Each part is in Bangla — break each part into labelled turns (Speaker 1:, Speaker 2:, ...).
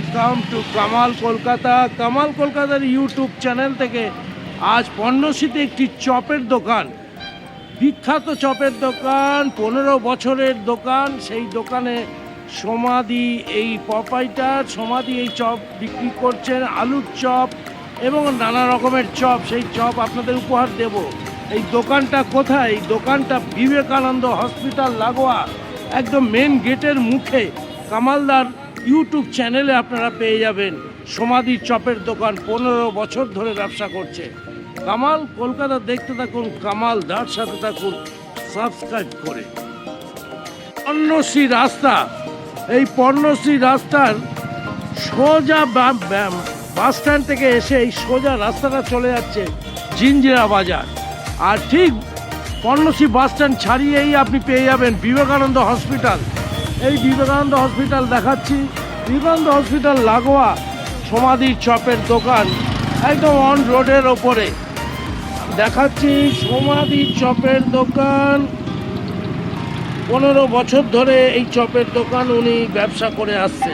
Speaker 1: ওয়েলকাম টু কামাল কলকাতা কামাল কলকাতার ইউটিউব চ্যানেল থেকে আজ পণ্যশীতে একটি চপের দোকান। বিখ্যাত চপের দোকান, পনেরো বছরের দোকান। সেই দোকানে সমাধি এই পপাইটার সমাধি এই চপ বিক্রি করছেন, আলুর চপ এবং নানা রকমের চপ। সেই চপ আপনাদের উপহার দেব। এই দোকানটা কোথায়? এই দোকানটা বিবেকানন্দ হসপিটাল লাগোয়া, একদম মেন গেটের মুখে। কামালদার ইউটিউব চ্যানেলে আপনারা পেয়ে যাবেন সমাধি চপের দোকান পনেরো বছর ধরে ব্যবসা করছে। কামাল, কলকাতা দেখতে থাকুন, কামাল দার সাথে থাকুন সাবস্ক্রাইব করে। পর্ণশ্রী রাস্তা, এই পর্ণশ্রী রাস্তার সোজা বাস স্ট্যান্ড থেকে এসে এই সোজা রাস্তাটা চলে যাচ্ছে জিঞ্জিরা বাজার। আর ঠিক পর্ণশ্রী বাস স্ট্যান্ড ছাড়িয়েই আপনি পেয়ে যাবেন বিবেকানন্দ হসপিটাল। এই বিবেকানন্দ হসপিটাল দেখাচ্ছি। বিবেকানন্দ হসপিটাল লাগোয়া সমাধি চপের দোকান, একদম অন রোডের ওপরে। দেখাচ্ছি সমাধি চপের দোকান। পনেরো বছর ধরে এই চপের দোকান উনি ব্যবসা করে আসছে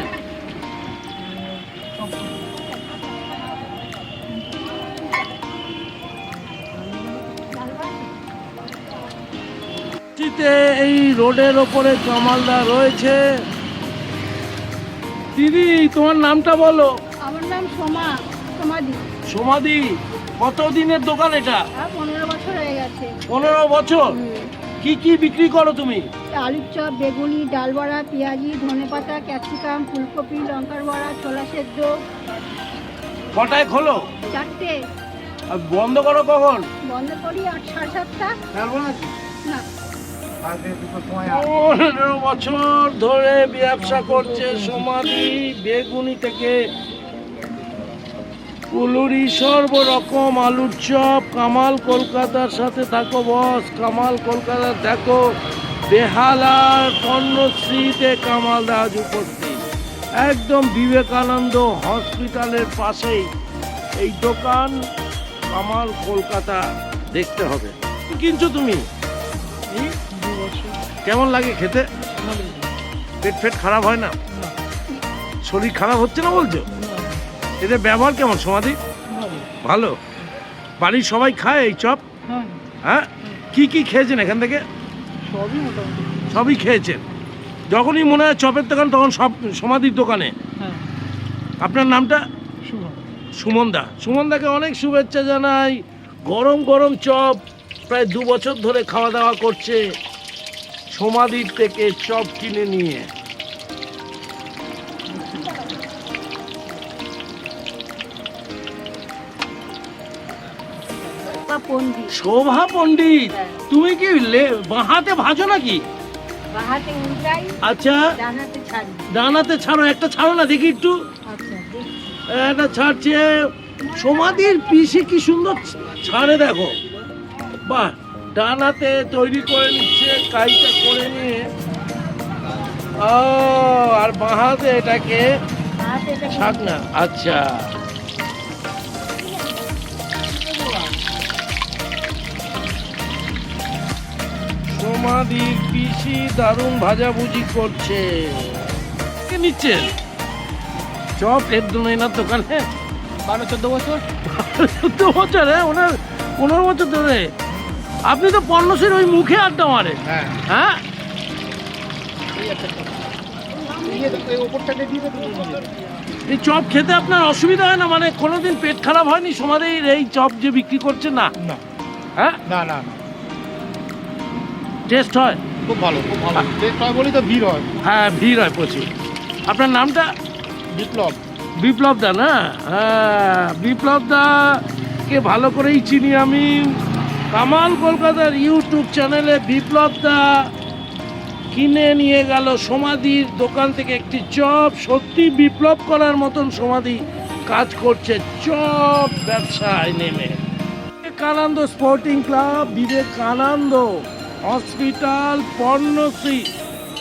Speaker 1: শীতে এই রোডের ওপরে কামালদা রয়েছে। দিদি তোমার নামটা বলো।
Speaker 2: আমার নাম সোমা সমাধি
Speaker 1: সমাধি কত দিনের দোকান এটা?
Speaker 2: পনেরো বছর হয়ে গেছে।
Speaker 1: পনেরো বছর? কি কি বিক্রি করো তুমি?
Speaker 2: আলুর চপ বেগুনি ডাল বড়া পেঁয়াজি ধনেপাতা ক্যাপসিকাম ফুলকপি লঙ্কার বড়া ছোলা সেদ্ধ।
Speaker 1: কটায় খোলো?
Speaker 2: চারটে।
Speaker 1: আর বন্ধ করো কখন?
Speaker 2: বন্ধ করি আট সাড়ে সাতটা। না।
Speaker 1: পনেরো বছর ধরে ব্যবসা করছে সমাধি বেগুনি থেকে কুলুরি, সর্বরকম আলুর চপ, কামাল কলকাতার সাথে থাকো বস, কামাল কলকাতা দেখো, বেহালার কর্ণশ্রীতে কামাল দাস উপস্থিত। একদম বিবেকানন্দ হসপিটালের পাশেই এই দোকান কামাল কলকাতা দেখতে হবে। কিনছো তুমি? কেমন লাগে খেতে? পেট ফেট খারাপ হয় না? শরীর খারাপ হচ্ছে না বলছো? এদের ব্যবহার কেমন সমাধি? ভালো। বাড়ির সবাই খায় এই চপ? হ্যাঁ? কি কি খেয়েছেন এখান থেকে?
Speaker 3: সবই
Speaker 1: খেয়েছেন। যখনই মনে হয় চপের দোকান তখন সব সমাধির দোকানে।
Speaker 3: হ্যাঁ।
Speaker 1: আপনার নামটা? সুমনদা। সুমনদাকে অনেক শুভেচ্ছা জানাই। গরম গরম চপ প্রায় দু বছর ধরে খাওয়া দাওয়া করছে। সমাধির থেকে চপ কিনে নিয়ে। শোভা পণ্ডিত। তুমি কি বাঁহাতে ভাজো নাকি? আচ্ছা।
Speaker 2: ডানাতে ছাড়ো।
Speaker 1: একটা ছাড়ো না দেখি একটু।
Speaker 2: আচ্ছা
Speaker 1: একটা ছাড়ছে। সমাধির পিসে কি সুন্দর ছাড়ে দেখো। বাহ। ডানাতে তৈরি করে নিচ্ছে কাইটা করে নিয়ে। ও আর বাঁহাতে এটাকে না আচ্ছা। সমাধির পিসি দারুণ ভাজাভুজি করছে। কে নিচ্ছেন চপ এর দোনাইনার দোকানে?
Speaker 3: বারো চোদ্দ বছর।
Speaker 1: চোদ্দ বছর? হ্যাঁ ওনার পনেরো বছর ধরে? আপনি তো পণ্যশ্রীর ওই মুখে আড্ডা মারে
Speaker 3: হ্যাঁ।
Speaker 1: হ্যাঁ?
Speaker 3: এই চপ।
Speaker 1: খেতে আপনার অসুবিধা হয় না? মানে কোনোদিন পেট খারাপ হয়নি? সমাধির এই চপ যে বিক্রি করছে না? হ্যাঁ?
Speaker 3: না না
Speaker 1: টেস্ট হয়?
Speaker 3: খুব ভালো খুব ভালো। টেস্ট হয় বলেই তো ভিড় হয়।
Speaker 1: হ্যাঁ ভিড় হয় প্রচুর। আপনার নামটা?
Speaker 3: বিপ্লব।
Speaker 1: বিপ্লব দা না? হ্যাঁ বিপ্লব দাকে ভালো করেই চিনি আমি। কামাল কলকাতার ইউটিউব চ্যানেলে বিপ্লব দা কিনে নিয়ে গেল সমাধির দোকান থেকে একটি চপ। সত্যি বিপ্লব করার মতন সমাধি কাজ করছে। চপ ব্যবসায় নেমে। Vivekananda sporting club, Vivekananda hospital Parnashree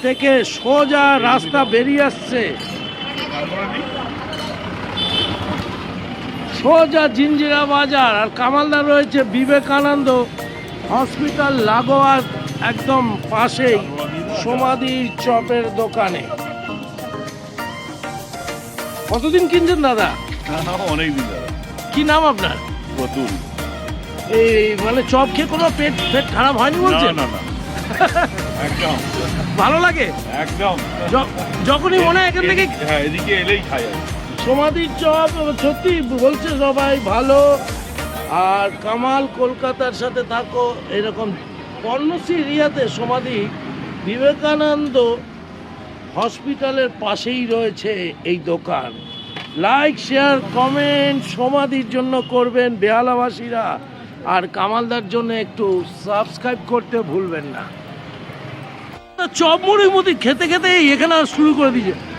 Speaker 1: থেকে সোজা রাস্তা বেরিয়ে আসছে। সোজা জিঞ্জিরা বাজার আর কামালদা রয়েছে বিবেকানন্দ হসপিটাল লাগোয়ার একদম পাশেই সমাধির চপের দোকানে। কতদিন কিনছেন দাদা?
Speaker 4: অনেক দিন দাদা।
Speaker 1: কি নাম আপনার?
Speaker 4: প্রতুল
Speaker 1: এই মানে চপ খেয়ে কোনো পেট পেট খারাপ হয়নি বলছেন?
Speaker 4: না না একদম।
Speaker 1: ভালো লাগে?
Speaker 4: একদম।
Speaker 1: যখনই মনে হয় এখান থেকে
Speaker 4: হ্যাঁ এদিকে এলেই খাই।
Speaker 1: সমাধির চপ সত্যি বলছে সবাই ভালো। আর কামাল কলকাতার সাথে থাকো, এরকম পর্ণশ্রী এরিয়াতে সমাধি বিবেকানন্দ হসপিটালের পাশেই রয়েছে এই দোকান। লাইক শেয়ার কমেন্ট সমাধির জন্য করবেন বেহালাবাসীরা। আর কামালদার জন্য একটু সাবস্ক্রাইব করতে ভুলবেন না। চপ মুড়ি মুড়ি খেতে খেতে এখানে শুরু করে দিয়েছে।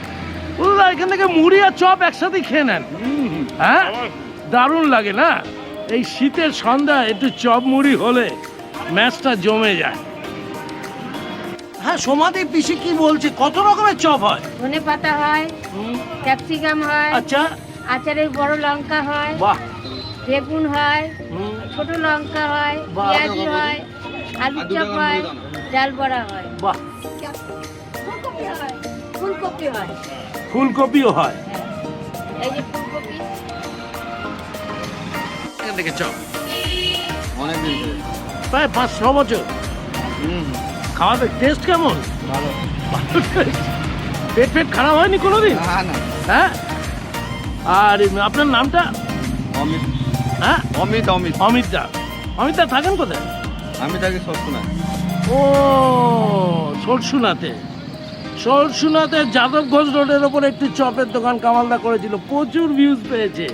Speaker 1: বুঝলা এখান থেকে মুড়ি আর চপ একসাথে খেয়ে নেন। হ্যাঁ? দারুণ লাগে না? এই শীতের সন্ধ্যা একটু চপ মুড়ি হলে ম্যাচটা জমে যায়। হ্যাঁ সমাধি পিসি কি বলছে? কত রকমের চপ হয়?
Speaker 5: ধনে পাতা হয় ক্যাপসিকাম হয়
Speaker 1: আচ্ছা।
Speaker 5: আচারের বড় লঙ্কা হয়
Speaker 1: বাহ।
Speaker 5: বেগুন হয় ছোট লঙ্কা হয়। পেঁয়াজি হয় আলু চপ হয় ডাল বড়া হয়।
Speaker 1: বাহ।
Speaker 5: ফুলকপি হয় ফুলকপি হয়।
Speaker 1: ফুলকপিও হয়।
Speaker 5: এই যে ফুলকপি।
Speaker 1: এখান থেকে চপ।
Speaker 3: অনেক
Speaker 1: প্রায় পাঁচ ছ বছর। খাওয়াতে টেস্ট কেমন?
Speaker 3: ভালো।
Speaker 1: পেট পেট খারাপ হয়নি কোনোদিন?
Speaker 3: না না।
Speaker 1: হ্যাঁ? আর আপনার নামটা?
Speaker 3: অমিত।
Speaker 1: হ্যাঁ?
Speaker 3: অমিত অমিত।
Speaker 1: অমিত দা। অমিত দা থাকেন কোথায়?
Speaker 3: আমি তাকে সবসময়
Speaker 1: ও সরসুনাতে। সরসুনাতে যাদব ঘোষ রোডের ওপর একটি চপের দোকান কামালদা করেছিল। প্রচুর ভিউজ পেয়েছে।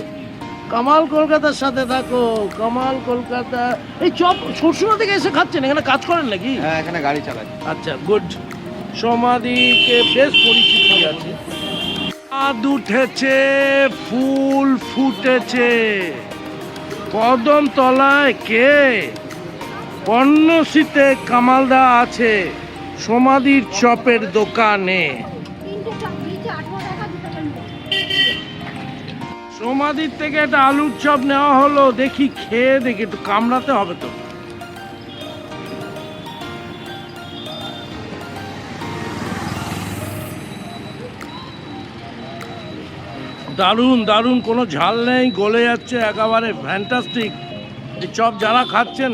Speaker 1: কামাল কলকাতার সাথে থাকো। কামাল কলকাতা এই চপ সরসুনা থেকে এসে খাচ্ছেন? এখানে কাজ করেন নাকি?
Speaker 3: হ্যাঁ এখানে গাড়ি চালাই
Speaker 1: আচ্ছা গুড সমাধিকে বেশ পরিচিতি আছে। চাঁদ উঠেছে ফুল ফুটেছে। কদম তলায় কে? পর্ণশীতে কামালদা আছে। সমাধির চপের দোকানে। সমাধির থেকে একটা আলুর চপ নেওয়া হলো, দেখি খেয়ে দেখি, একটু কামড়াতে হবে তো দারুণ দারুণ, কোনো ঝাল নেই, গলে যাচ্ছে একেবারে ফ্যান্টাস্টিক এই চপ যারা খাচ্ছেন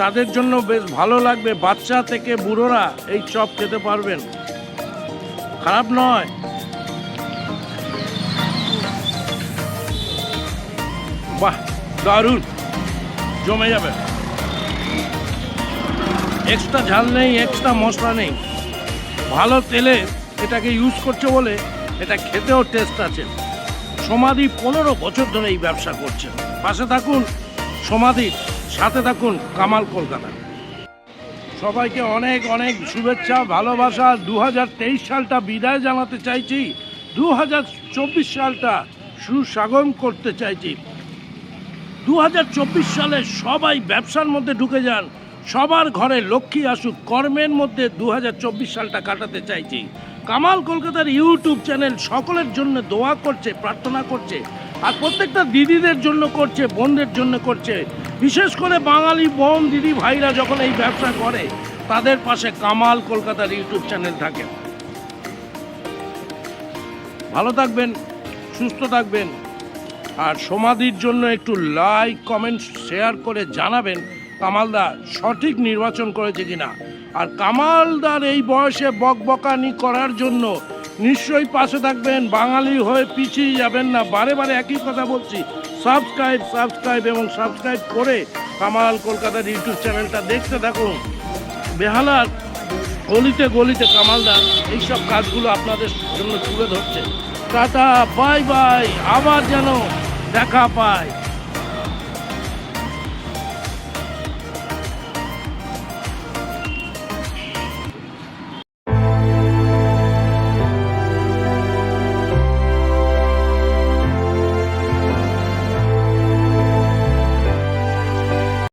Speaker 1: তাদের জন্য বেশ ভালো লাগবে। বাচ্চা থেকে বুড়োরা এই চপ খেতে পারবেন। খারাপ নয়। বাহ, দারুণ। জমে যাবে। এক্সট্রা ঝাল নেই, এক্সট্রা মশলা নেই। ভালো তেলে এটাকে ইউজ করছে বলে এটা খেতেও টেস্ট আছে। সমাধি পনেরো বছর ধরে এই ব্যবসা করছে পাশে থাকুন সমাধির সাথে থাকুন কামাল কলকাতা। সবাইকে অনেক অনেক শুভেচ্ছা, ভালোবাসা। দুহাজার তেইশ সালটা বিদায় জানাতে চাইছি। দু হাজার চব্বিশ সালটা সুস্বাগম করতে চাইছি। দু হাজার চব্বিশ সালে সবাই ব্যবসার মধ্যে ঢুকে যান। সবার ঘরে লক্ষ্মী আসুক, কর্মের মধ্যে দু হাজার চব্বিশ সালটা কাটাতে চাইছি। কামাল কলকাতার ইউটিউব চ্যানেল সকলের জন্য দোয়া করছে, প্রার্থনা করছে। আর প্রত্যেকটা দিদিদের জন্য করছে, বোনদের জন্য করছে। বিশেষ করে বাঙালি বোন দিদি ভাইরা যখন এই ব্যবসা করে, তাদের পাশে কামাল কলকাতার ইউটিউব চ্যানেল থাকে। ভালো থাকবেন, সুস্থ থাকবেন, আর সমাধির জন্য একটু লাইক কমেন্ট শেয়ার করে জানাবেন, কামালদা সঠিক নির্বাচন করেছে কিনা। আর কামালদার এই বয়সে বকবকানি করার জন্য নিশ্চয়ই পাশে থাকবেন, বাঙালি হয়ে পিছিয়ে যাবেন না। বারে বারে একই কথা বলছি সাবস্ক্রাইব সাবস্ক্রাইব এবং সাবস্ক্রাইব করে কামাল কলকাতার ইউটিউব চ্যানেলটা দেখতে থাকুন। বেহালার গলিতে গলিতে কামালদা এইসব কাজগুলো আপনাদের জন্য তুলে ধরছে। টাটা বাই বাই আবার যেন দেখা পায়।